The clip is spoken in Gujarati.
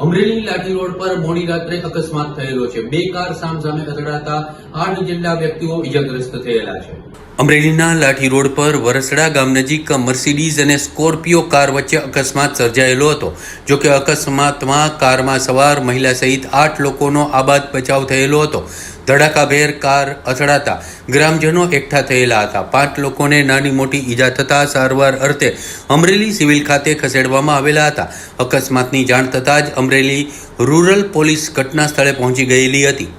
અમરેલી લાઠી રોડ પર મોડી રાત્રે અકસ્માત થયેલો છે. બે કાર સામસામે અથડાતા આઠ જેટલા વ્યક્તિઓ ઇજાગ્રસ્ત થયેલા છે. અમરેલીના લાઠી રોડ પર વરસડા ગામ નજીક મર્સિડીઝ અને સ્કોર્પિયો કાર વચ્ચે અકસ્માત સર્જાયેલો હતો. જો કે અકસ્માતમાં કારમાં સવાર મહિલા સહિત આઠ લોકોનો આબાદ બચાવ થયેલો હતો. ધડાકાભેર કાર અથડાતા ગ્રામજનો એકઠા થયેલા હતા. પાંચ લોકોને નાની મોટી ઈજા થતાં સારવાર અર્થે અમરેલી સિવિલ ખાતે ખસેડવામાં આવેલા હતા. અકસ્માતની જાણ થતાં જ અમરેલી રૂરલ પોલીસ ઘટના સ્થળે પહોંચી ગયેલી હતી.